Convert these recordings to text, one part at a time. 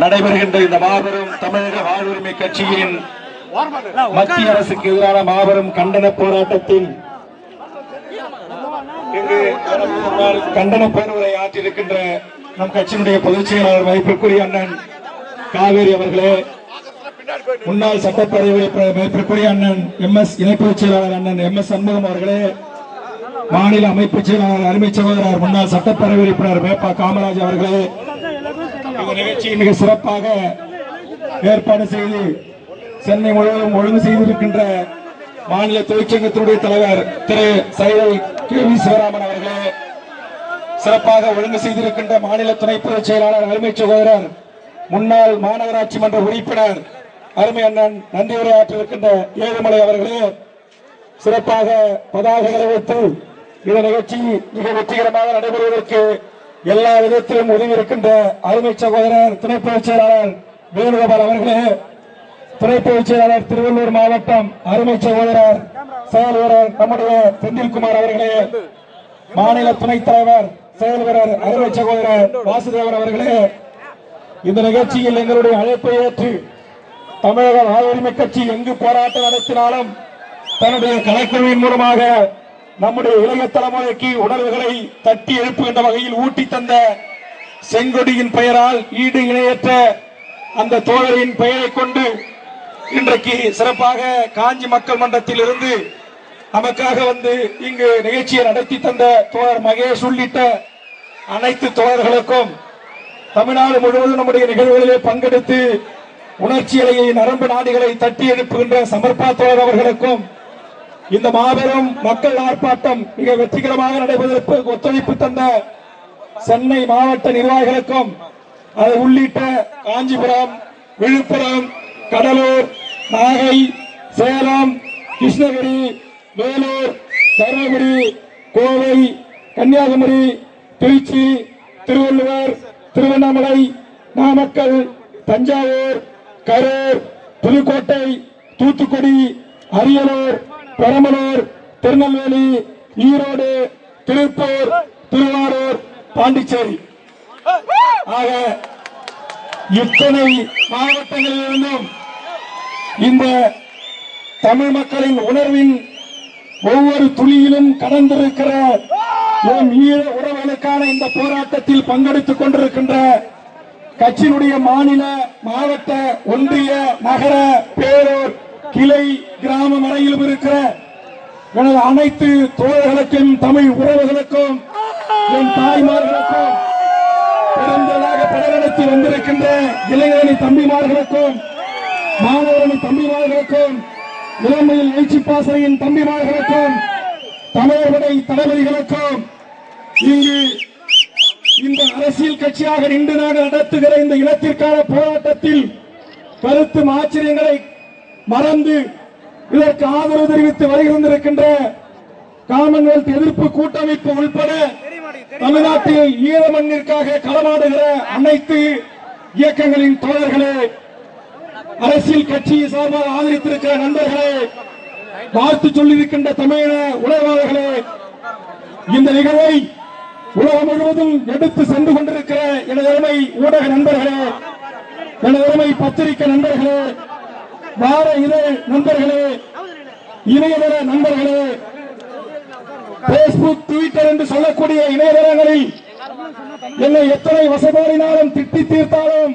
நடைபெறுகின்ற இந்த மாபெரும் தமிழக வாழ்வுரிமை கட்சியின் மத்திய அரசுக்கு எதிரான மாபெரும் கண்டன முன்னால் கண்டன பேருரை ஆற்றியிருக்கின்ற நம் கட்சியினுடைய பொதுச் செயலாளர் மதிப்பிற்குரிய அண்ணன் காவேரி அவர்களே முன்னாள் சட்டப்பேரவை மதிப்பிற்குரிய அண்ணன் எம் எஸ் இணை பொதுச் செயலாளர் அண்ணன் எம் எஸ் சண்முகம் அவர்களே மாநில அமைப்பு செயலாளர் அருமை சகோதரர் முன்னாள் சட்டப்பேரவை உறுப்பினர் மேப்பா காமராஜ் அவர்களே இந்த நிகழ்ச்சியை மிக சிறப்பாக ஏற்பாடு செய்து சென்னை முழுவதும் ஒழுங்கு செய்திருக்கின்ற மாநில தொழிற்சங்கத்தினுடைய தலைவர் திரு சைதை கே வி சிவராமன் அவர்களே சிறப்பாக ஒழுங்கு செய்திருக்கின்ற மாநில துணை பொதுச் செயலாளர் அருமை சகோதரர் முன்னாள் மாநகராட்சி மன்ற உறுப்பினர் அருமை அண்ணன் நன்றி உரையாற்றிருக்கின்ற ஏழுமலை அவர்களே சிறப்பாக பதாகைகளை வைத்து இந்த நிகழ்ச்சி மிக வெற்றிகரமாக நடைபெறுவதற்கு எல்லா விதத்திலும் உதவி இருக்கின்ற அருமை சகோதரர் துணை பொதுச் செயலாளர் வேணுகோபால் அவர்களே துணை பொதுச் செயலாளர் திருவள்ளூர் மாவட்டம் அருமை சகோதரர் செயல் வீரர் நம்முடைய செந்தில்குமார் அவர்களே மாநில துணைத் தலைவர் செயல் வீரர் அருமை சகோதரர் வாசுதேவன் அவர்களே இந்த நிகழ்ச்சியில் எங்களுடைய அழைப்பை ஏற்று தமிழக வாழ்வுரிமை கட்சி எங்கு போராட்டம் நடத்தினாலும் தன்னுடைய கலைக்குழுவின் மூலமாக நம்முடைய இளைய தலைமுறைக்கு உணர்வுகளை தட்டி எழுப்புகின்ற வகையில் ஊட்டி தந்த செங்கொடியின் பெயரால் ஈடு இணையற்ற அந்த தோழரின் பெயரை கொண்டு இன்றைக்கு சிறப்பாக காஞ்சி மக்கள் மன்றத்தில் இருந்து நமக்காக வந்து இங்கு நிகழ்ச்சியை நடத்தி தந்த தோழர் மகேஷ் உள்ளிட்ட அனைத்து தோழர்களுக்கும் தமிழ்நாடு முழுவதும் நம்முடைய நிகழ்வுகளிலே பங்கெடுத்து உணர்ச்சியலையை நரம்பு நாடிகளை தட்டி எழுப்புகின்ற சமர்ப்பா தோழர் அவர்களுக்கும் இந்த மாபெரும் மக்கள் ஆர்ப்பாட்டம் மிக வெற்றிகரமாக நடைபெறுவதற்கு ஒத்துழைப்பு தந்த சென்னை மாவட்ட நிர்வாகிகளுக்கும் அதை உள்ளிட்ட காஞ்சிபுரம் விழுப்புரம் கடலூர் நாகை சேலம் கிருஷ்ணகிரி வேலூர் தருமபுரி கோவை கன்னியாகுமரி திருச்சி திருவள்ளுவர் திருவண்ணாமலை நாமக்கல் தஞ்சாவூர் கரூர் புதுக்கோட்டை தூத்துக்குடி அரியலூர் பெரம்பலூர் திருநெல்வேலி ஈரோடு திருப்பூர் திருவாரூர் பாண்டிச்சேரி. ஆக இத்தனை மாவட்டங்களிலிருந்தும் இந்த தமிழ் மக்களின் உணர்வின் ஒவ்வொரு துளியிலும் கடந்திருக்கிற எம் ஈழ உறவுகளுக்கான இந்த போராட்டத்தில் பங்கெடுத்துக் கொண்டிருக்கின்ற கட்சியினுடைய மாநில மாவட்ட ஒன்றிய நகர பேரூர் கிளை கிராமம் வரையிலும் இருக்கிற எனது அனைத்து தோழர்களுக்கும் தமிழ் உறவுகளுக்கும் என் தாய்மார்களுக்கும் பிறந்ததாக படநடத்தி வந்திருக்கின்ற இளைஞரணி தம்பிமார்களுக்கும் மாணவரணி தம்பிமார்களுக்கும் இளமையில் எழுச்சி பாசனையின் தம்பிமார்களுக்கும் தமிழர்களை தளபதிகளுக்கும் இங்கு இந்த அரசியல் கட்சியாக நின்று நாங்கள் நடத்துகிற இந்த இனத்திற்கான போராட்டத்தில் கருத்து ஆச்சரியங்களை மறந்து இதற்கு ஆதரவு தெரிவித்து வருகின்றிருக்கின்ற காமன்வெல்த் எதிர்ப்பு கூட்டமைப்பு உள்பட தமிழ்நாட்டில் ஈழ மண்ணிற்காக களமாடுகிற அனைத்து இயக்கங்களின் தோழர்களே அரசியல் கட்சியை சார்பாக ஆதரித்திருக்கிற நண்பர்களே வாழ்த்து சொல்லியிருக்கின்ற தமிழக உணர்வாளர்களே இந்த நிகழ்வை உலகம் முழுவதும் எடுத்து சென்று கொண்டிருக்கிற எனது அருமை ஊடக நண்பர்களே எனது அருமை பத்திரிகை நண்பர்களே வார இதழ் நண்பர்களே இணையதள நண்பர்களே பேஸ்புக் ட்விட்டர் என்று சொல்லக்கூடிய இணையதளங்களில் என்னை எத்தனை வசபாடினாலும் திட்டி தீர்த்தாலும்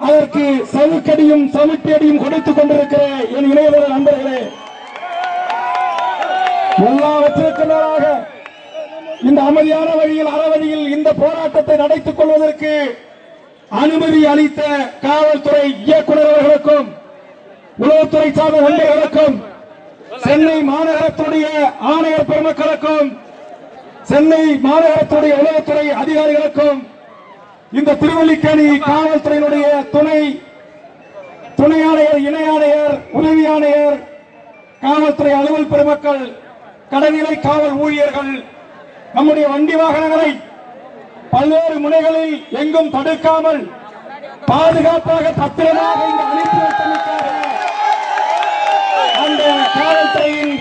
அதற்கு சவுக்கடியும் சவுட்டியடியும் கொடுத்துக் கொண்டிருக்கிற என் இணையதள நண்பர்களே எல்லாவற்றிற்கு மேலாக இந்த அமைதியான வழியில் அறவழியில் இந்த போராட்டத்தை நடத்திக் கொள்வதற்கு அனுமதி அளித்த காவல்துறை இயக்குநர் அவர்களுக்கு உளவுத்துறை சார்ந்த நண்பர்களுக்கும் சென்னை மாநகரத்துடைய ஆணையர் பெருமக்களுக்கும் சென்னை மாநகரத்துடைய உளவுத்துறை அதிகாரிகளுக்கும் இந்த திருவல்லிக்கேணி காவல்துறையினுடைய துணை துணை ஆணையர் இணை ஆணையர் உதவி ஆணையர் காவல்துறை அலுவல் பெருமக்கள் கடநிலை காவல் ஊழியர்கள் நம்முடைய வண்டி வாகனங்களை பல்வேறு முனைகளில் எங்கும் தடுக்காமல் பாதுகாப்பாக பத்திரமாக இங்கு அனுப்பி அந்த காவல்துறையின்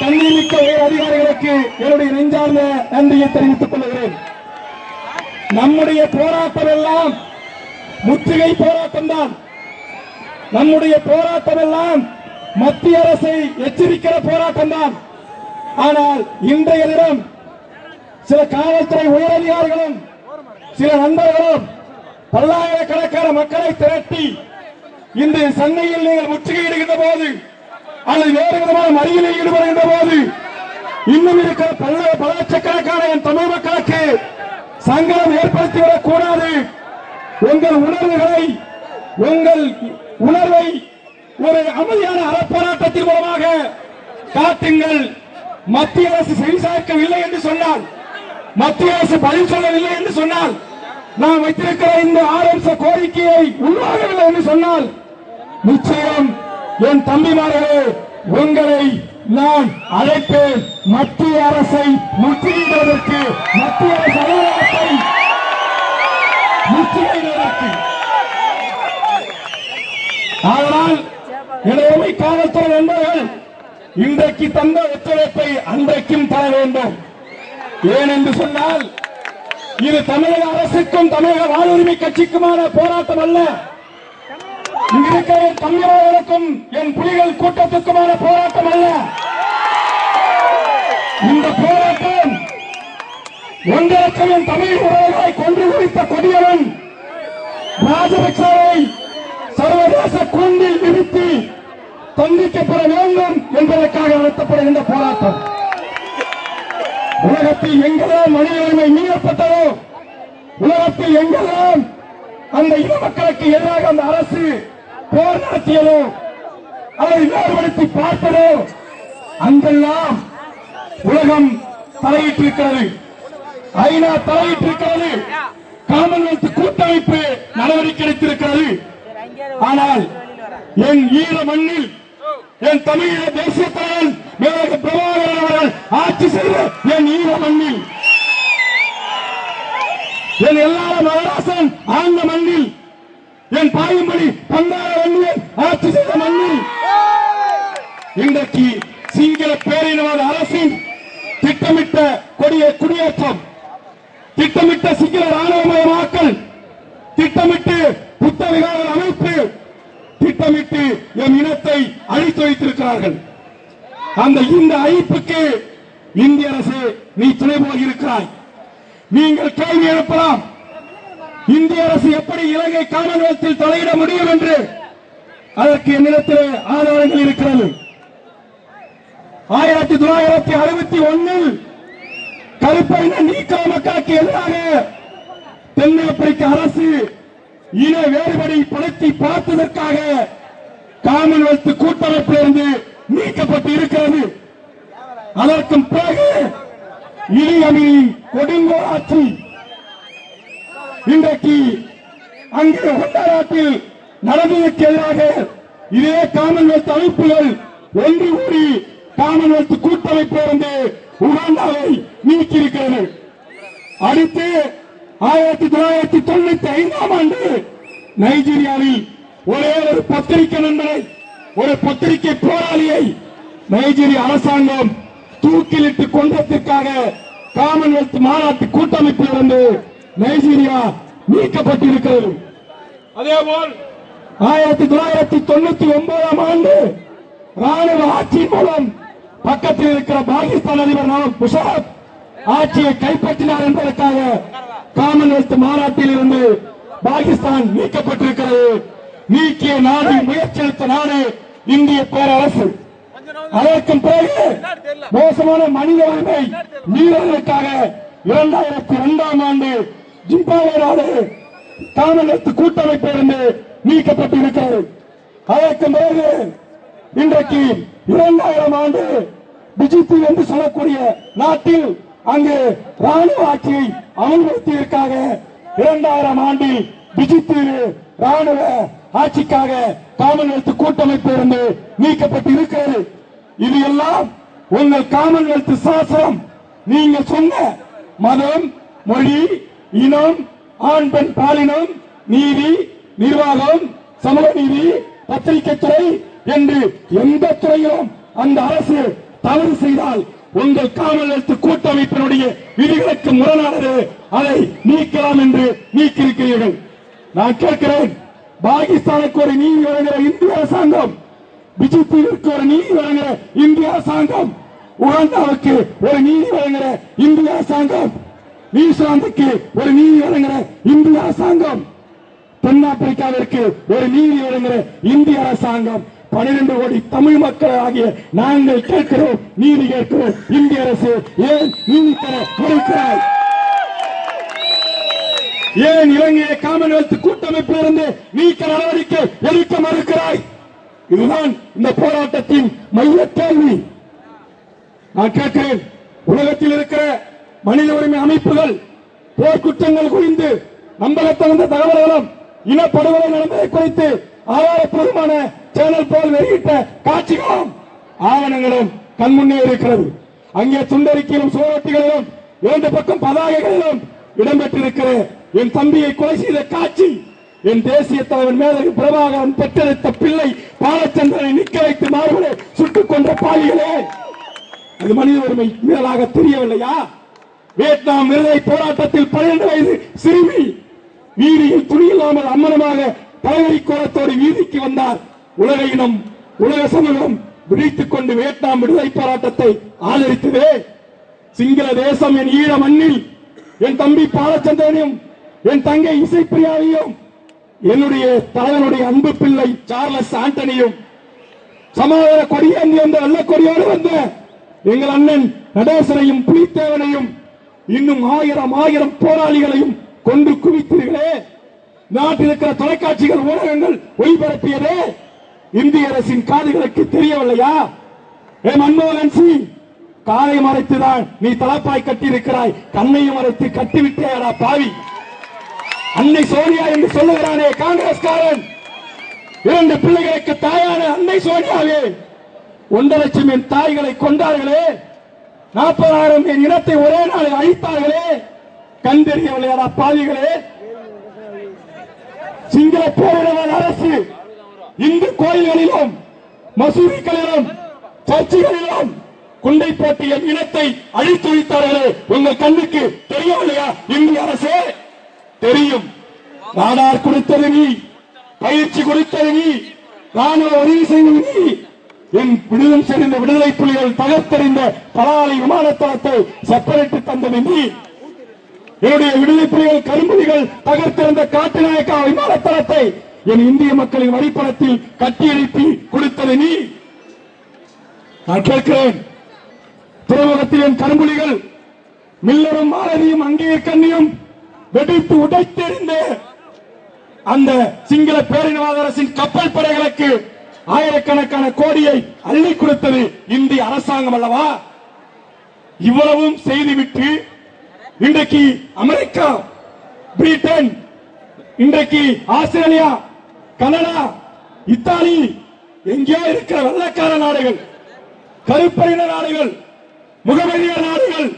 தன்னிமிக்க உயர் அதிகாரிகளுக்கு என்னுடைய நெஞ்சார்ந்த நன்றியை தெரிவித்துக் கொள்கிறேன். நம்முடைய போராட்டம் எல்லாம் முற்றுகை போராட்டம் தான். நம்முடைய போராட்டம் எல்லாம் மத்திய அரசை எச்சரிக்கிற போராட்டம் தான். ஆனால் இன்றைய தினம் சில காவல்துறை உயரதிகாரிகளும் சில நண்பர்களும் பல்லாயிரக்கணக்கான மக்களை திரட்டி இன்று சென்னையில் நீங்கள் முற்றுகையிடுகின்ற போது அல்லது வேறு விதமான மறியலில் ஈடுபடுகின்ற போது இன்னும் இருக்கிற பல பல லட்சக்கணக்கான என் தமிழ் மக்களுக்கு சங்கடம் ஏற்படுத்திவிடக் கூடாது. உங்கள் உணர்வுகளை உங்கள் உணர்வை ஒரு அமைதியான அறப்போராட்டத்தின் மூலமாக காட்டுங்கள். மத்திய அரசு செவிசாய்க்கவில்லை என்று சொன்னால் மத்திய அரசு பதில் சொல்லவில்லை என்று சொன்னால் நாம் வைத்திருக்கிற இந்த ஆரம்ச கோரிக்கையை உருவாகவில்லை என்று சொன்னால் நிச்சயம் என் தம்பிமார்களே உங்களை நான் அழைப்பேன். மத்திய அரசை முற்றுகையிடுவதற்கு மத்திய அரசு அலுவலகத்தை முற்றுகையிடுவதற்கு. ஆனால் இடையமை காவல்துறை நண்பர்கள் இன்றைக்கு தந்த ஒத்துழைப்பை அன்றைக்கும் தர வேண்டும். ஏன் என்று சொன்னால் இது தமிழக அரசுக்கும் தமிழக வாழ்வுரிமை கட்சிக்குமான போராட்டம் அல்ல. இருக்கிற என் தமிழர்களுக்கும் என் புலிகள் கூட்டத்துக்குமான போராட்டம் அல்ல. இந்த போராட்டம் ஒன்றரை லட்சம் என் தமிழ் உறவுகளை கொன்று குவித்த கொடியவன் ராஜபக்சாவை சர்வதேச கூண்டில் நிறுத்தி தண்டிக்கப்பட வேண்டும் என்பதற்காக நடத்தப்படுகின்ற போராட்டம். உலகத்தில் எங்கெல்லாம் மனித உரிமை மீறப்பட்டதோ உலகத்தில் எங்கெல்லாம் அந்த இன மக்களுக்கு எதிராக அந்த அரசு போர் நடத்தியதோ அதை வேறுபடுத்தி பார்த்ததோ அங்கெல்லாம் உலகம் தலையிட்டிருக்கிறது. ஐநா தலையிட்டிருக்கிறது. காமன்வெல்த் கூட்டமைப்பு நடவடிக்கை எடுத்திருக்கிறது. ஆனால் என் ஈர மண்ணில் என் தமிழக தேசிய தலைவன் மேலக பிரபாகரன் அவர்கள் ஆட்சி செய்த என் ஈர மண்ணில் என் எல்லாரும் மகராசன் ஆழ்ந்த மண்ணில் என் பாயும்படி பந்தார வன்னியன் ஆட்சி செய்த மண்ணில். இன்றைக்கு சிங்கள பேரினவாத அரசின் திட்டமிட்ட கொடிய குடியேற்றம் திட்டமிட்ட சிங்கள ராணுவமயமாக்கல் திட்டமிட்டு புத்த விகார அமைப்பு திட்டமிட்டு என் இனத்தை அழித்து வைத்திருக்கிறார்கள். அந்த இந்த அழிப்புக்கு இந்திய அரசு நீ துணை போகிறாய் நீங்கள் கேள்வி எழுப்பலாம். இந்திய அரசு எப்படி இலங்கை காமன்வெல்த்தில் தலையிட முடியும் என்று அதற்கு என்னிடத்தில் ஆதாரங்கள் இருக்கிறது. ஆயிரத்தி தொள்ளாயிரத்தி அறுபத்தி ஒன்னில் கருப்பையின நீக்க மக்களுக்கு எதிராக தென்னாப்பிரிக்க அரசு இன வேறுபடி படுத்தி பார்த்ததற்காக காமன்வெல்த் கூட்டமைப்பிலிருந்து நீக்கப்பட்டு இருக்கிறது அதற்கும் பிறகு இலியமின் கொடுங்கோல் ஆட்சி இன்றைக்கு அங்கே ஒன்னராட்டில் நடந்ததற்கு எதிராக இதே காமன்வெல்த் அமைப்புகள் ஒன்று கூடி காமன்வெல்த் கூட்டமைப்பிலிருந்து உகாண்டாவை நீக்கியிருக்கிறது. அடுத்து ஆயிரத்தி தொள்ளாயிரத்தி தொண்ணூத்தி ஐந்தாம் ஆண்டு நைஜீரியாவில் ஒரே ஒரு பத்திரிகை நண்பரை ஒரு பத்திரிகை போராளியை நைஜீரிய அரசாங்கம் தூக்கிலிட்டு கொண்டதற்காக காமன்வெல்த் மாநாட்டு கூட்டமைப்பிலிருந்து நைஜீரியா நீக்கப்பட்டிருக்கிறது அதேபோல் ஆயிரத்தி தொள்ளாயிரத்தி தொண்ணூத்தி ஒன்பதாம் ஆண்டு ராணுவ ஆட்சி மூலம் பக்கத்தில் இருக்கிற பாகிஸ்தான் அதிபர் நவாப் முஷாரப் ஆட்சியை கைப்பற்றினார் என்பதற்காக காமன்வெல்த் மாநாட்டில் இருந்து பாகிஸ்தான் நீக்கப்பட்டிருக்கிறது நீக்கிய நாடு முயற்சி எடுத்த நாடு இந்திய பேரரசு. அதற்கும் பிறகு மோசமான மனித உரிமை மீறலுக்காக இரண்டாயிரத்தி இரண்டாம் ஆண்டு ஜிம்பாவே நாடு கூட்டமைப்பிலிருந்து நீக்கப்பட்டிருக்கிறது. அதற்கு பிறகு இன்றைக்கு இரண்டாயிரம் ஆண்டு பிஜிபி என்று சொல்லக்கூடிய நாட்டில் அங்கு ராணுவ ஆட்சியை அமல்படுத்தியதற்காக இரண்டாயிரம் ஆண்டில் பிஜிபி ராணுவ ஆட்சிக்காக காமன்வெல்த் கூட்டமைப்பு இருந்து நீக்கப்பட்டு இருக்கிறது இது எல்லாம் உங்கள் காமன்வெல்த் சாசனம் நீங்க சொன்ன மதம் மொழி இனம் ஆண் பெண் பாலினம் நீதி நிர்வாகம் சமூக நீதி பத்திரிகை துறை என்று எந்த துறையிலும் அந்த அரசு தவறு செய்தால் உங்கள் காமன்வெல்த் கூட்டமைப்பினுடைய விதிகளுக்கு முரணானது அதை நீக்கலாம் என்று நீக்கியிருக்கிறீர்கள். நான் கேட்கிறேன் பாகிஸ்தானுக்கு ஒரு நீதி வழங்குகிற இந்திய அரசாங்கம் பிஜேபிக்கு ஒரு நீதி வழங்குகிற இந்திய அரசாங்கம் உகாண்டாவுக்கு ஒரு நீதி வழங்குகிற இந்திய அரசாங்கம் நியூசிலாந்துக்கு ஒரு நீதி வழங்குற இந்திய அரசாங்கம். தென்னாப்பிரிக்காவிற்கு ஒரு நீதி வழங்குற இந்திய அரசாங்கம். பனிரெண்டு கோடி தமிழ் மக்கள் ஆகிய நாங்கள் கேட்கிறோம் நீதி கேட்கிறோம். இந்திய அரசு ஏன் நீதி தர மறுக்கிறாய்? ஏன் இலங்கையை காமன்வெல்த் கூட்டமைப்பிலிருந்து நீக்க நடவடிக்கை எடுக்க மறுக்கிறாய்? இதுதான் இந்த போராட்டத்தின் மைய கேள்வி. நான் கேட்கிறேன் உலகத்தில் இருக்கிற மனித உரிமை அமைப்புகள் போர்க்குற்றங்கள் குறித்து நம்பகத்தகுந்த தகவல்களும் இனப்படுகொலை நடந்ததை குறித்து ஆதாரப்பூர்வமான சேனல் போல் வெளியிட்ட காட்சிகளும் ஆவணங்களும் கண்முன்னே இருக்கிறது. அங்கே துண்டறிக்கையிலும் சுவரொட்டிகளிலும் இரண்டு பக்கம் பதாகைகளிலும் இடம்பெற்றிருக்கிற என் தம்பியை கொலை செய்த காட்சி என் தேசிய தலைவன் மேதகு பிரபாகரன் பெற்றெடுத்த பிள்ளை பாலச்சந்திரனை நிக்க வைத்து மாறுவதை சுட்டுக் கொன்ற பாலிகளே அது மனித உரிமை மீறலாக தெரியவில்லையா? வியட்நாம் விடுதலை போராட்டத்தில் பன்னிரண்டு வயது சிறுமி வீதியில் துணியில்லாமல் அம்மனமாக தலைவரி கோலத்தோடு வீதிக்கு வந்தார். உலக இனம் உலக சமூகம் விழித்துக் கொண்டு வியட்நாம் விடுதலை போராட்டத்தை ஆதரித்தது. சிங்கள தேசம் என் ஈழ மண்ணில் என் தம்பி பாலச்சந்திரனையும் என் தங்கை இசைப்பிரியாவையும் என்னுடைய தலைவனுடைய அன்பு பிள்ளை சார்லஸ் ஆண்டனியும் சமாதான கொடியேந்தி வந்த வெள்ளக்கொடியோடு வந்த எங்கள் அண்ணன் நடேசனையும் புலித்தேவனையும் இன்னும் ஆயிரம் ஆயிரம் போராளிகளையும் கொண்டு குவித்தீர்களே. நாட்டில் இருக்கிற தொலைக்காட்சிகள் ஊடகங்கள் ஒளிபரப்பியதே இந்திய அரசின் காதுகளுக்கு தெரியவில்லையா? ஏ மன்மோகன் சிங் காலை மறைத்துதான் நீ தலப்பாய் கட்டியிருக்கிறாய் கண்ணையும் மறைத்து கட்டிவிட்டேடா பாவி. அன்னை சோனியா என்று சொல்லுகிறானே காங்கிரஸ்காரன். இரண்டு பிள்ளைகளுக்கு தாயான அன்னை சோனியாவே. ஒன்றரை லட்சம் என் தாய்களை கொண்டார்களே நாற்பதாயிரம் என் இனத்தை ஒரே நாளில் அழித்தார்களே. கண் தெரியவில்லையாடா பாவிகளே? சிங்கள பேரிடர் அரசு இந்து கோயில்களிலும் மசூதிகளிலும் சர்ச்சுகளிலும் குண்டை போட்டு என் இனத்தை அழித்து வைத்தார்களே. உங்கள் கண்ணுக்கு தெரியவில்லையா இந்திய அரசே தெரியும். நாடார் கொடுத்தது நீ பயிற்சி கொடுத்தது நீ ராணுவ உதவி செய்தது நீ. என் விடுதலை சேர்ந்த விடுதலை புலிகள் தகர்த்தறிந்த பலாலை விமானத்தளத்தை செப்பரேட்டு தந்தது நீ என்னுடைய விடுதலை புலிகள் கரும்புலிகள் தகர்த்திருந்த காட்டுநாயக்கா விமானத்தளத்தை என் இந்திய மக்களின் வழிபடத்தில் கட்டியெழுப்பி கொடுத்தது நீ நான் கேட்கிறேன். துறைமுகத்தில் என் கரும்புலிகள் மில்லரும் மாலதியும் அங்கே கண்ணியும் வெடித்து உடைத்தெறிந்த அந்த சிங்கள பேரினவாத அரசின் கப்பல் படைகளுக்கு ஆயிரக்கணக்கான கோடியை அள்ளி கொடுத்தது இந்திய அரசாங்கம் அல்லவா? இவ்வளவும் செய்துவிட்டு இன்றைக்கு அமெரிக்கா பிரிட்டன் இன்றைக்கு ஆஸ்திரேலியா கனடா இத்தாலி எங்கேயோ இருக்கிற வெள்ளக்கார நாடுகள் கருப்பரின நாடுகள் முகமதிய நாடுகள்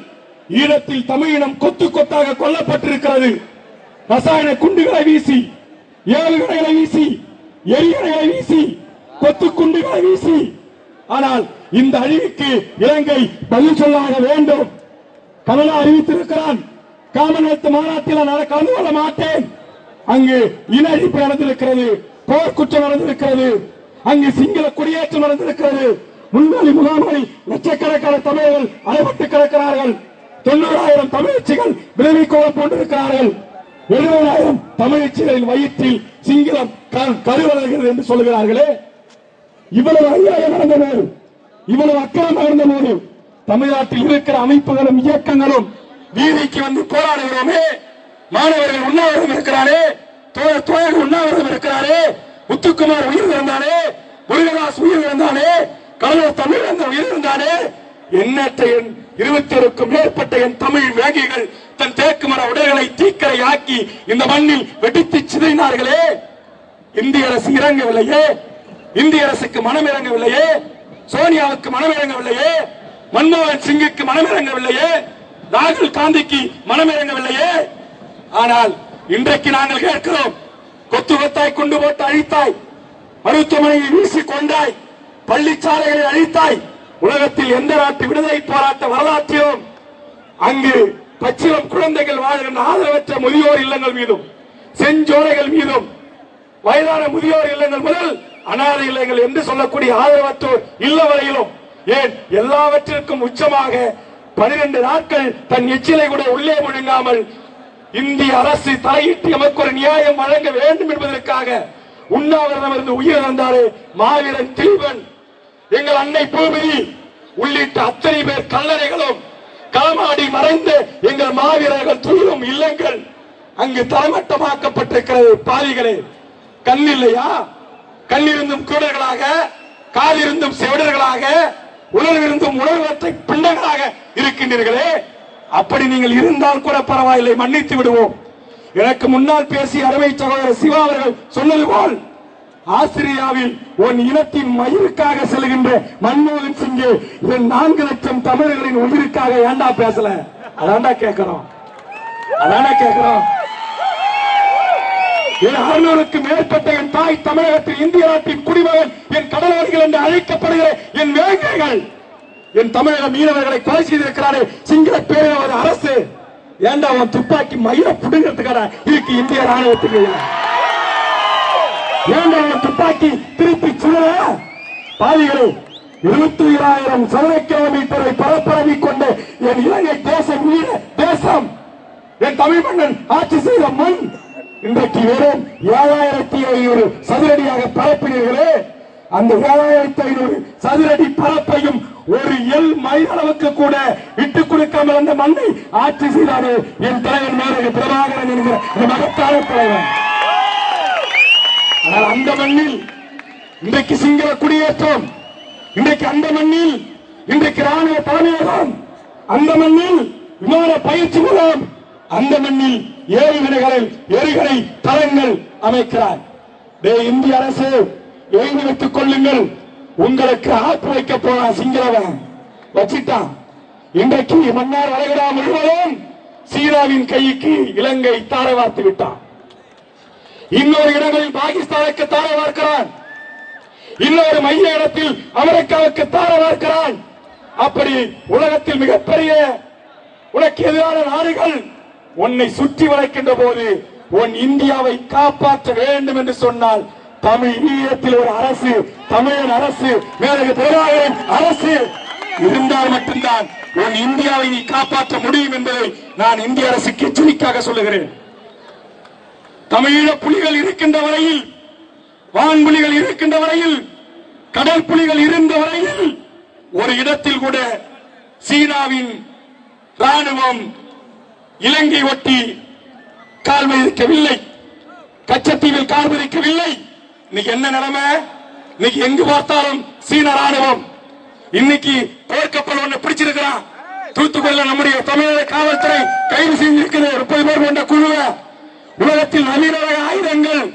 ஈழத்தில் தமிழினம் கொத்து கொத்தாக கொல்லப்பட்டிருக்கிறது. ரசாயன குண்டுகளை வீசி ஏவுகணைகளை வீசி எரிகணைகளை வீசி கொத்து குண்டுகளை வீசி ஆனால் இந்த அழிவுக்கு இலங்கை பதில் சொல்லாக வேண்டும். கமலா அறிவித்திருக்கிறான் காமன்வெல்த் மாநாட்டில் நான் கலந்து கொள்ள மாட்டேன். அங்கு இன அழிப்பு நடந்திருக்கிறது போர் குற்றம் நடந்திருக்கிறது அங்கு சிங்கள குடியேற்றம் நடந்திருக்கிறது. முன்னாடி முகாமணி லட்சக்கணக்கான தமிழர்கள் அடைபட்டு கிடக்கிறார்கள். தொண்ணூறாயிரம் தமிழச்சிகள் விரைவில் போன்றிருக்கிறார்கள் எழுபதாயிரம் தமிழச்சிகளின் வயிற்றில் சிங்களம் க- என்று சொல்லுகிறார்களே. இவ்வளவு அநியாயம் நடந்த இவ்வளவு அக்கிரம் நடந்த போது தமிழ்நாட்டில் இருக்கிற அமைப்புகளும் இயக்கங்களும் வீதிக்கு வந்து போராடுகிறோமே. மாணவர்கள் உண்ணாவிரதம் இருக்கிறாரே. தோழ- தோழர்கள் உண்ணாவிரதம் இருக்கிறாரே. முத்துக்குமார் உயிர் இருந்தானே முருகதாஸ் உயிர் இருந்தானே கடலூர் தமிழ் உயிர் இருந்தானே எண்ணற்ற என் இருபத்தி ஒருக்கும் மேற்பட்ட என் தமிழ் வேங்கிகள் தன் தேக்கு மர உடைகளை தீக்கரை ஆக்கி இந்த மண்ணில் வெடித்து சிதைனார்களே இந்திய அரசு இறங்கவில்லையே. இந்திய அரசுக்கு மனம் இறங்கவில்லையே சோனியாவுக்கு மனம் இறங்கவில்லையே மன்மோகன் சிங்குக்கு மனம் இறங்கவில்லையே ராகுல் காந்திக்கு மனம் இறங்கவில்லையே ஆனால் இன்றைக்கு நாங்கள் கேட்கிறோம் கொத்து கொத்தாய் கொண்டு போட்டு அழித்தாய் மருத்துவமனையை வீசி கொண்டாய் பள்ளிச்சாலைகளை அழித்தாய் உலகத்தில் எந்த நாட்டு விடுதலை போராட்ட வரலாற்றிலும் அங்கு பச்சிலம் குழந்தைகள் வாழ்கின்ற ஆதரவற்ற முதியோர் இல்லங்கள் மீதும் செஞ்சோலைகள் மீதும் வயதான முதியோர் இல்லங்கள் முதல் அனாதை இல்லங்கள் என்று சொல்லக்கூடிய ஆதரவற்றோர் இல்ல வரையிலும் ஏன் எல்லாவற்றிற்கும் உச்சமாக பனிரெண்டு நாட்கள் தன் எச்சிலை கூட உள்ளே முழுங்காமல் இந்திய அரசு தலையிட்டு எமக்கு ஒரு நியாயம் வழங்க வேண்டும் என்பதற்காக உண்ணாவிரதம் இருந்து உயிர் தந்தாரே மாவீரன் தில்வன் எங்கள் அன்னை பூபதி உள்ளிட்ட அத்தனை பேர் கல்லறைகளும் களமாடி மறைந்த எங்கள் மாவீரர்கள் துயிலும் இல்லங்கள் அங்கு தரமட்டமாக்கப்பட்டிருக்கிறது. பாதிகளே கண் இல்லையா கண்ணிருந்தும் கூடர்களாக காலிருந்தும் செவிடர்களாக உணர்விருந்தும் உணர்வற்றை பிள்ளைகளாக இருக்கின்றீர்களே அப்படி நீங்கள் இருந்தால் கூட பரவாயில்லை மன்னித்து விடுவோம். எனக்கு முன்னால் பேசிய அருமை சகோதரர் சிவா அவர்கள் சொன்னது போல் ஆஸ்திரேலியாவில் உன் இனத்தின் மயிருக்காக செல்கின்ற மன்மோகன் சிங்கே இதன் நான்கு லட்சம் தமிழர்களின் உயிருக்காக ஏண்டா பேசல? அதான்டா கேட்கிறோம் அதான்டா கேட்கிறோம் அறுநூறுக்கு மேற்பட்ட என் தாய் தமிழகத்தில் இந்திய நாட்டின் குடிமகன் என் கடலோடிகள் என்று அழைக்கப்படுகிற என் வேங்கைகள். என் தமிழக மீனவர்களை கொலை செய்திருக்கிறாரே சிங்கள பேரவர் அரசு. ஏண்டா அவன் துப்பாக்கி மயில புடுங்கிறதுக்கான இதுக்கு இந்திய ராணுவத்துக்கு? ஏண்டா அவன் துப்பாக்கி திருப்பி சுடல பாதிகளே இருபத்தி ஏழாயிரம் சதுர கிலோமீட்டரை பரப்பரவி கொண்டு என் இலங்கை தேசம் வீர தேசம். என் தமிழ் மன்னன் ஆட்சி செய்த மண். இன்றைக்கு வெறும் ஏழாயிரத்தி ஐநூறு சதுரடியாக பரப்பினீர்களே. அந்த ஏழாயிரத்தி ஐநூறு சதுரடி பரப்பையும் ஒரு எல் மைல் அளவுக்கு கூட விட்டுக் கொடுக்காமல் அந்த மண்ணை ஆட்சி செய்தாரு என் தலைவர் மேலே பிரபாகரன் என்கிற இந்த மகத்தான தலைவர். ஆனால் அந்த மண்ணில் இன்றைக்கு சிங்கள குடியேற்றம் இன்றைக்கு அந்த மண்ணில் இன்றைக்கு ராணுவ தலைமையகம் அந்த மண்ணில் விமான பயிற்சி மூலம் அந்த மண்ணில் ஏவுகணைகளில் எரிகணை தளங்கள் அமைக்கிறார். டேய் இந்திய அரசு எழுதி வைத்துக் கொள்ளுங்கள். உங்களுக்கு ஆப்பு வைக்க போனா சிங்களவன். வச்சிட்டான் இன்றைக்கு மன்னார் வளைகுடா முழுவதும் சீனாவின் கைக்கு இலங்கை தாரை வார்த்து விட்டான். இன்னொரு இடங்களில் பாகிஸ்தானுக்கு தாரை வார்க்கிறான். இன்னொரு மைய இடத்தில் அமெரிக்காவுக்கு தாரை வார்க்கிறான். அப்படி உலகத்தில் மிகப்பெரிய உனக்கு எதிரான நாடுகள் உன்னை சுற்றி வளைக்கின்ற போது உன் இந்தியாவை காப்பாற்ற வேண்டும் என்று சொன்னால் தமிழ் ஈழத்தில் ஒரு அரசு தமிழன் அரசு மேலக திராவிடன் அரசு இருந்தால் மட்டும்தான் உன் இந்தியாவை நீ காப்பாற்ற முடியும் என்பதை நான் இந்திய அரசுக்கு எச்சரிக்கையாக சொல்லுகிறேன். தமிழீழ புலிகள் இருக்கின்ற வரையில் வான்புலிகள் இருக்கின்ற வரையில் கடல் புலிகள் இருந்த வரையில் ஒரு இடத்தில் கூட சீனாவின் ராணுவம் இலங்கை ஒட்டி கால் வைக்கவில்லை கச்சத்தீவில் கால் மதிக்கவில்லை. இன்னைக்கு என்ன நிலைமை? இன்னைக்கு எங்கு பார்த்தாலும் சீன ராணுவம். இன்னைக்கு போர்க்கப்பல் ஒண்ணு பிடிச்சிருக்கிறான். தூத்துக்குடியில நம்முடைய தமிழக காவல்துறை கைது செஞ்சிருக்கிறது முப்பது பேர் கொண்ட குழுவை. உலகத்தில் நவீன ரக ஆயுதங்கள்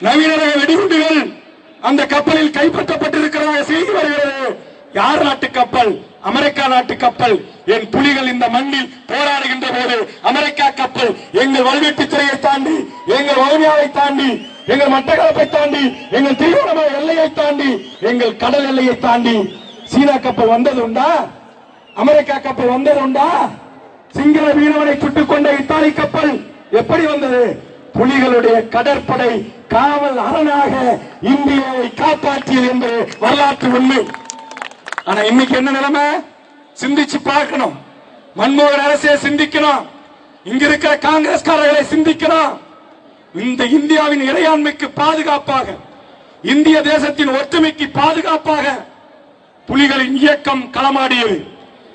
நவீன ரக வெடிகுண்டுகள் அந்த கப்பலில் கைப்பற்றப்பட்டிருக்கிறதாக செய்தி வருகிறது. யார் நாட்டு கப்பல்? அமெரிக்கா நாட்டு கப்பல் என் புலிகள் இந்த மண்ணில் போராடுகின்ற போது அமெரிக்கா கப்பல் எங்கள் வல்வெட்டித்துறையை தாண்டி எங்கள் வவுனியாவை தாண்டி எங்கள் மட்டக்களப்பை தாண்டி எங்கள் திருவண்ணாமலை எல்லையை தாண்டி எங்கள் கடல் எல்லையை தாண்டி சீனா கப்பல் வந்தது உண்டா அமெரிக்கா கப்பல் வந்தது உண்டா சிங்கள மீனவனை சுட்டுக் கொண்ட இத்தாலி கப்பல் எப்படி வந்தது? புலிகளுடைய கடற்படை காவல் அரணாக இந்தியாவை காப்பாற்றியது என்பது வரலாற்று உண்மை. ஆனா இன்னைக்கு என்ன நிலைமை? சிந்திச்சு பார்க்கணும். மன்மோகன் அரசே சிந்திக்கணும். இங்க இருக்கிற காங்கிரஸ்காரர்களை சிந்திக்கணும். இந்த இந்தியாவின் இறையாண்மைக்கு பாதுகாப்பாக இந்திய தேசத்தின் ஒற்றுமைக்கு பாதுகாப்பாக புலிகளின் இயக்கம் களமாடியது.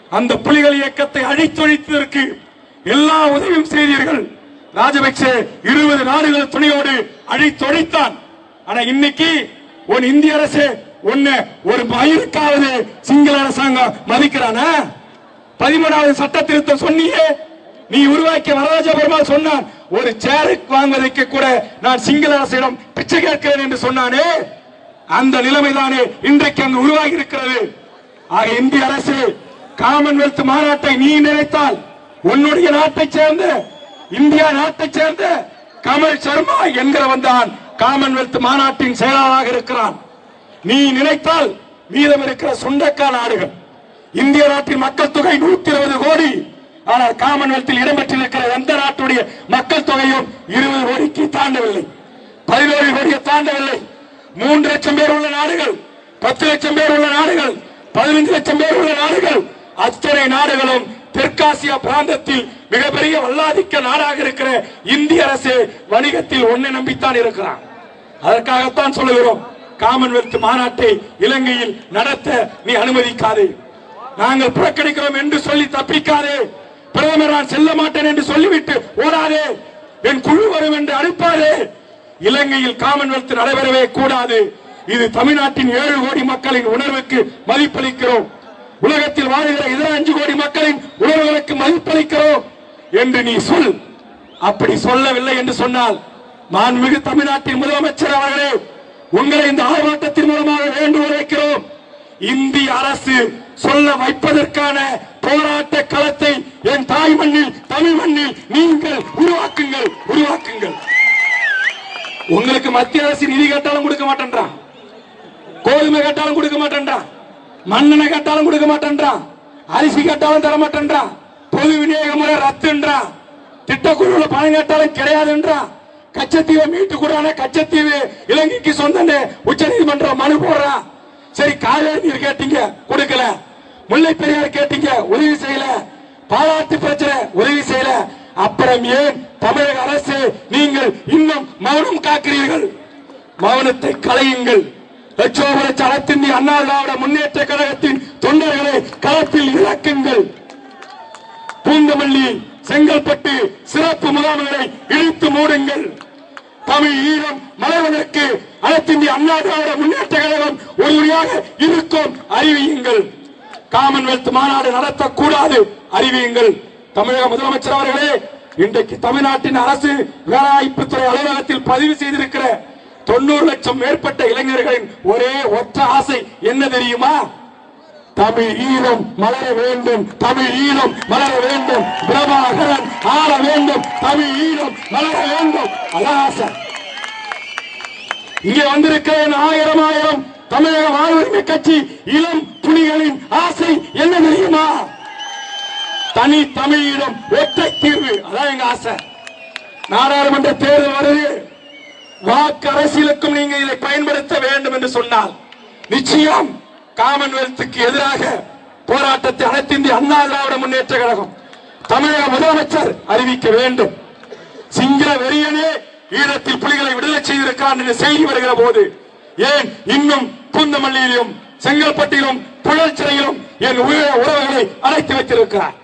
அந்த புலிகள் இயக்கத்தை அழித்தொழித்ததற்கு எல்லா உதவியும் செய்தீர்கள். ராஜபக்சே இருபது நாடுகள் துணையோடு அழித்தொழித்தான். ஆனா இன்னைக்கு உன் இந்திய அரசு ஒன்னு ஒரு மயிருக்காவது சிங்கள அரசாங்கம் மதிக்கிறானா? பதிமூணாவது சட்ட திருத்தம் சொன்னியே. நீ உருவாக்கிய வரராஜ பெருமாள் சொன்னான் ஒரு சேருக்கு வாங்குவதற்கு கூட நான் சிங்கள அரசிடம் பிச்சை கேட்கிறேன் என்று சொன்னானே. அந்த நிலைமைதானே இன்றைக்கு அங்கு உருவாகி இருக்கிறது ஆக இந்திய அரசு காமன்வெல்த் மாநாட்டை நீ நினைத்தால் உன்னுடைய நாட்டை சேர்ந்த இந்தியா நாட்டை சேர்ந்த கமல் சர்மா என்கிறவன் தான் காமன்வெல்த் மாநாட்டின் செயலாளராக இருக்கிறான். நீ நினைத்தால் மீதம் இருக்கிற சுண்டக்கா நாடுகள். இந்திய நாட்டின் மக்கள் தொகை நூத்தி இருபது கோடி. ஆனால் காமன்வெல்த்தில் இடம்பெற்றிருக்கிற எந்த நாட்டுடைய மக்கள் தொகையும் இருபது கோடிக்கு தாண்டவில்லை. பதினோரு கோடியை தாண்டவில்லை. மூன்று லட்சம் பேர் உள்ள நாடுகள் பத்து லட்சம் பேர் உள்ள நாடுகள் பதினைந்து லட்சம் பேர் உள்ள நாடுகள். அத்தனை நாடுகளும் தெற்காசியா பிராந்தத்தில் மிகப்பெரிய வல்லாதிக்க நாடாக இருக்கிற இந்திய அரசு வணிகத்தில் ஒன்னை நம்பித்தான் இருக்கிறான். அதற்காகத்தான் சொல்லுகிறோம். காமன்வெல்த் மாநாட்டை இலங்கையில் நடத்த நீ அனுமதிக்காதே. நாங்கள் புறக்கணிக்கிறோம் என்று சொல்லி தப்பிக்காதே. பிரதமர் நான் செல்ல மாட்டேன் என்று சொல்லிவிட்டு ஓடாதே. என் குழு வரும் என்று அனுப்பாதே. இலங்கையில் காமன்வெல்த் நடைபெறவே கூடாது. இது தமிழ்நாட்டின் ஏழு கோடி மக்களின் உணர்வுக்கு மதிப்பளிக்கிறோம். உலகத்தில் வாழ்கிற இதர அஞ்சு கோடி மக்களின் உணர்வுகளுக்கு மதிப்பளிக்கிறோம் என்று நீ சொல். அப்படி சொல்லவில்லை என்று சொன்னால் மாண்புமிகு தமிழ்நாட்டின் முதலமைச்சர் அவர்களே. உங்களை இந்த ஆர்ப்பாட்டத்தின் மூலமாக வேண்டுகோள் வைக்கிறோம். இந்திய அரசு சொல்ல வைப்பதற்கான போராட்ட களத்தை என் தாய் மண்ணில் தமிழ் மண்ணில் நீங்கள் உருவாக்குங்கள் உருவாக்குங்கள். உங்களுக்கு மத்திய அரசு நிதி கேட்டாலும் கொடுக்க மாட்டேன்றான் கோதுமை கேட்டாலும் கொடுக்க மாட்டேன்றான் மண்ணெண்ணெய் கேட்டாலும் கொடுக்க மாட்டேன்றான் அரிசி கேட்டாலும் தர மாட்டேன்றான் பொது விநியோக முறை ரத்துன்றான் திட்டக்குழுல பணம் கேட்டாலும் கிடையாதுன்றான் கச்சத்தீவை மீட்டு கூடான கச்சத்தீவு இலங்கைக்கு சொந்தன்னு உச்ச நீதிமன்றம் மனு போடுறான் சரி காவேரி நீர் கேட்டீங்க கொடுக்கல. முல்லை பெரியார் கேட்டீங்க உதவி செய்யல. பாலாட்டு பிரச்சனை உதவி செய்யல. அப்புறம் ஏன் தமிழக அரசு நீங்கள் இன்னும் மௌனம் காக்கிறீர்கள்? மௌனத்தை கலையுங்கள். லட்சோபுர சலத்தின் அண்ணா திராவிட முன்னேற்ற கழகத்தின் தொண்டர்களை களத்தில் இறக்குங்கள். பூந்தமல்லி செங்கல்பட்டு சிறப்பு முகாம்களை இழுத்து மூடுங்கள். தமிழ் ஈழம் மலைவதற்கு அனைத்திந்திய அண்ணா திராவிட முன்னேற்ற கழகம் உறுதியாக இருக்கும். அறிவியுங்கள். காமன்வெல்த் மாநாடு நடத்தக்கூடாது. அறிவியுங்கள். தமிழக முதலமைச்சர் அவர்களே இன்றைக்கு தமிழ்நாட்டின் அரசு வேலைவாய்ப்புத்துறை அலுவலகத்தில் பதிவு செய்திருக்கிற தொண்ணூறு லட்சம் மேற்பட்ட இளைஞர்களின் ஒரே ஒற்ற ஆசை என்ன தெரியுமா? தமிழ் ஈழம் மலர வேண்டும் தமிழ் ஈழம் மலர வேண்டும் பிரபாகரன் ஆள வேண்டும் தமிழ் ஈழம் மலர வேண்டும். அதான் ஆசை இங்கே வந்திருக்கிற என் ஆயிரம் ஆயிரம் தமிழக வாழ்வுரிமை கட்சி இளம் புலிகளின் ஆசை என்ன தெரியுமா? தனி தமிழீழம் ஒற்றை தீர்வு. அதான் எங்க ஆசை. நாடாளுமன்ற தேர்தல் வருது. வாக்கு அரசியலுக்கும் நீங்க இதை பயன்படுத்த வேண்டும் என்று சொன்னால். நிச்சயம். காமன்வெல்த்துக்கு எதிராக போராட்டத்தை அனைத்து இந்திய அண்ணா திராவிட முன்னேற்ற கழகம் தமிழக முதலமைச்சர் அறிவிக்க வேண்டும். சிங்கள வெறியனே ஈழத்தில் புலிகளை விடுதலை செய்திருக்கான் என்று செய்தி வருகிற போது ஏன் இன்னும் பூந்தமல்லியிலும் செங்கல்பட்டிலும் புழல் சிறையிலும் என் உயிர உறவுகளை அழைத்து வைத்திருக்கிறார்.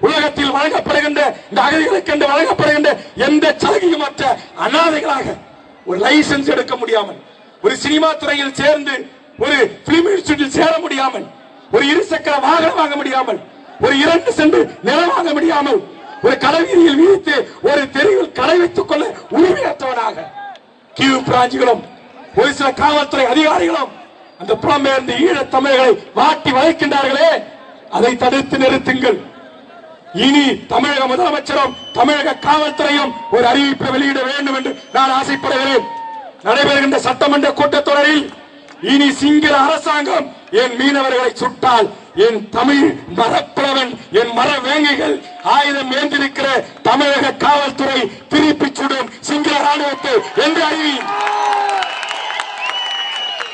உலகத்தில் வழங்கப்படுகின்ற இந்த அகதிகளுக்கு என்று வழங்கப்படுகின்ற எந்த சலுகையும் மற்ற அனாதைகளாக ஒரு லைசன்ஸ் எடுக்க முடியாமல் ஒரு சினிமா துறையில் சேர்ந்து ஒரு பிலிம் இன்ஸ்டியூட்டில் சேர முடியாமல் ஒரு இருசக்கர வாகனம் வாங்க முடியாமல் ஒரு இரண்டு சென்று நிலம் வாங்க முடியாமல் ஒரு கடவீதியில் வீழ்த்து ஒரு தெருவில் கடை வைத்துக் கொள்ள உரிமையற்றவனாக கியூ பிராஞ்சிகளும் ஒரு சில காவல்துறை அதிகாரிகளும் அந்த புலம்பெயர்ந்த ஈழத் தமிழர்களை வாட்டி வளைக்கின்றார்களே அதை தடுத்து நிறுத்துங்கள். இனி தமிழக முதலமைச்சரும் தமிழக காவல்துறையும் ஒரு அறிவிப்பை வெளியிட வேண்டும் என்று நான் ஆசைப்படுகிறேன். நடைபெறுகின்ற சட்டமன்ற கூட்டத்தொடரில் இனி சிங்கள அரசாங்கம் என் மீனவர்களை சுட்டால் என் தமிழ் மரப்பிரவன் என் மர வேங்கைகள் ஆயுதம் ஏந்திருக்கிற தமிழக காவல்துறை திருப்பி சுடும் சிங்கள ராணுவத்தை என்று அறிவி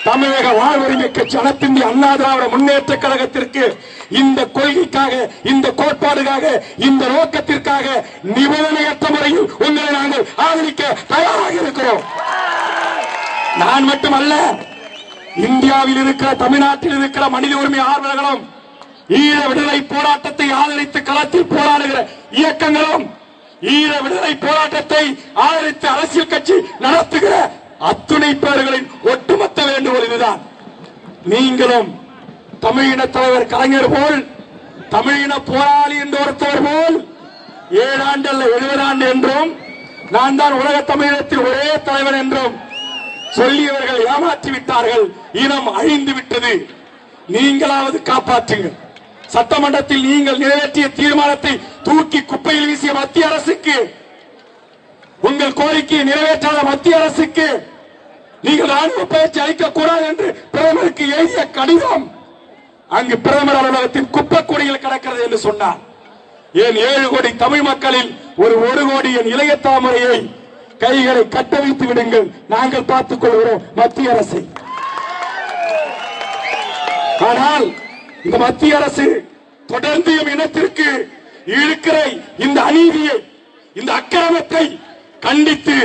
தமிழக வாழ்வுரிமை கட்சி அனைத்திந்திய அண்ணா திராவிட முன்னேற்ற கழகத்திற்கு இந்த கொள்கைக்காக இந்த கோட்பாடுக்காக இந்த நோக்கத்திற்காக நிபந்தனையற்ற முறையில் உங்களை நாங்கள் ஆதரிக்க தயாராக இருக்கிறோம். நான் மட்டுமல்ல இந்தியாவில் இருக்கிற தமிழ்நாட்டில் இருக்கிற மனித உரிமை ஆர்வலர்களும் ஈழ விடுதலை போராட்டத்தை ஆதரித்து களத்தில் போராடுகிற இயக்கங்களும் ஈழ விடுதலை போராட்டத்தை ஆதரித்து அரசியல் கட்சி நடத்துகிற அத்துணை பேர்களின் ஒட்டுமொத்த வேண்டுகோள் இதுதான். நீங்களும் தமிழின தலைவர் கலைஞர் போல் தமிழின போராளி என்று ஒருத்தவர் போல் ஏழாண்டு அல்ல எழுபது ஆண்டு என்றும் நான் தான் உலக தமிழகத்தில் ஒரே தலைவர் என்றும் சொல்லியவர்கள் ஏமாற்றி விட்டார்கள் இனம் அழிந்து விட்டது நீங்களாவது காப்பாற்றுங்கள். சட்டமன்றத்தில் நீங்கள் நிறைவேற்றிய தீர்மானத்தை தூக்கி குப்பையில் வீசிய மத்திய அரசுக்கு உங்கள் கோரிக்கையை நிறைவேற்றாத மத்திய அரசுக்கு நீங்கள் ராணுவ பயிற்சி அளிக்கக்கூடாது என்று பிரதமருக்கு எழுதிய கடிதம் அங்கு பிரதமர் அலுவலகத்தின் குப்பைக்கூடையில் கிடக்கிறது என்று சொன்னார். ஏன் ஏழு கோடி தமிழ் மக்களில் ஒரு ஒரு கோடி என் இளைய தாமரையை கைகளை கட்ட வைத்து விடுங்கள். நாங்கள் பார்த்துக் கொள்கிறோம் மத்திய அரசை. ஆனால் இந்த மத்திய அரசு தொடர்ந்து இனத்திற்கு இருக்கிற இந்த அநீதியை இந்த அக்கிரமத்தை கண்டித்து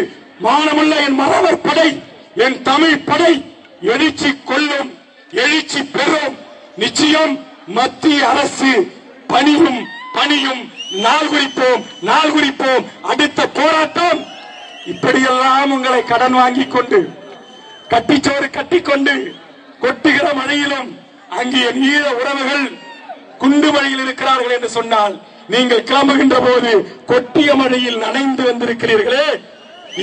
மானமுள்ள என் மறவர் படை என் தமிழ் படை எழுச்சி கொள்ளும் எழுச்சி பெறும். நிச்சயம் மத்திய அரசு பணியும் பணியும் நாள் குறிப்போம் நாள் குறிப்போம். அடுத்த போராட்டம் இப்படியெல்லாம் உங்களை கடன் வாங்கி கொண்டு கட்டிச்சோறு கட்டிக்கொண்டு கொட்டுகிற மழையிலும் அங்கே நீர உறவுகள் குண்டு மழையில் இருக்கிறார்கள் என்று சொன்னால் நீங்கள் கிளம்புகின்ற போது கொட்டிய மழையில் நனைந்து வந்திருக்கிறீர்களே.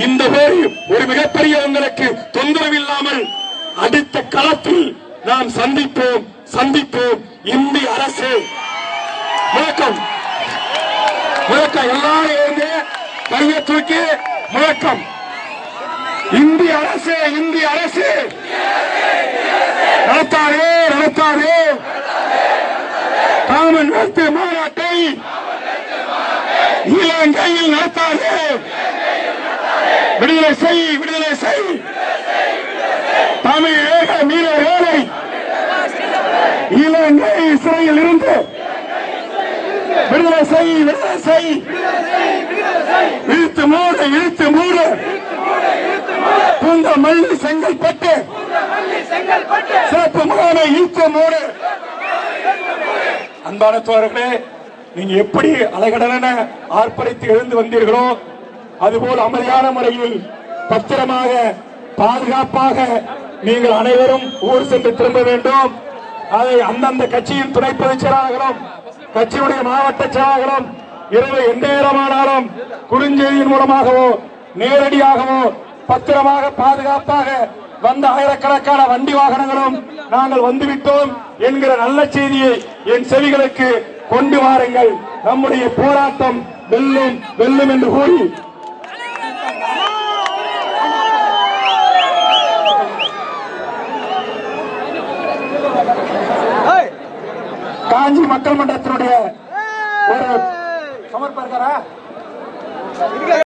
இந்த போய் ஒரு மிகப்பெரிய உங்களுக்கு தொந்தரவு இல்லாமல் அடுத்த களத்தில் நாம் சந்திப்போம் சந்திப்போம். இந்திய அரசு. முழக்கம் முழக்கம் எல்லாரும் கையை தூக்கி வணக்கம். இந்திய அரசு இந்திய அரசு. நடத்தாரே நடத்தாரே காமன்வெல்த் மாநாட்டை இலங்கையில் நடத்தாரே விடுதலை செய் விடுதலை செய். தமிழ் ஏக வேலை இலங்கை சிறையில் இருந்து விடுதலை செய் விடுதலை செய். இழுத்து மூடு இழுத்து மூடு. பூந்த மல்லி செங்கல்பட்டு. சிறப்பு முகாமை இழுத்து மூடு. அன்பான தோழர்களே நீங்க எப்படி அலைகடலென ஆர்ப்பரித்து எழுந்து வந்தீர்களோ அதுபோல் அமைதியான முறையில் பத்திரமாக பாதுகாப்பாக நீங்கள் அனைவரும் ஊர் சென்று திரும்ப வேண்டும். அதை அந்தந்த கட்சியின் துணை பொதுச் செயலாளர்களும் கட்சியுடைய மாவட்ட செயலாளர்களும் இரவு எந்த நேரமானாலும் குறுஞ்செய்தியின் மூலமாகவோ நேரடியாகவோ பத்திரமாக பாதுகாப்பாக வந்த ஆயிரக்கணக்கான வண்டி வாகனங்களும் நாங்கள் வந்துவிட்டோம் என்கிற நல்ல செய்தியை என் செவிகளுக்கு கொண்டு வாருங்கள். நம்முடைய போராட்டம் வெல்லும் வெல்லும் என்று கூறி. காஞ்சி மக்கள் மன்றத்தினுடைய ஒரு சமர்ப்பா இருக்காரா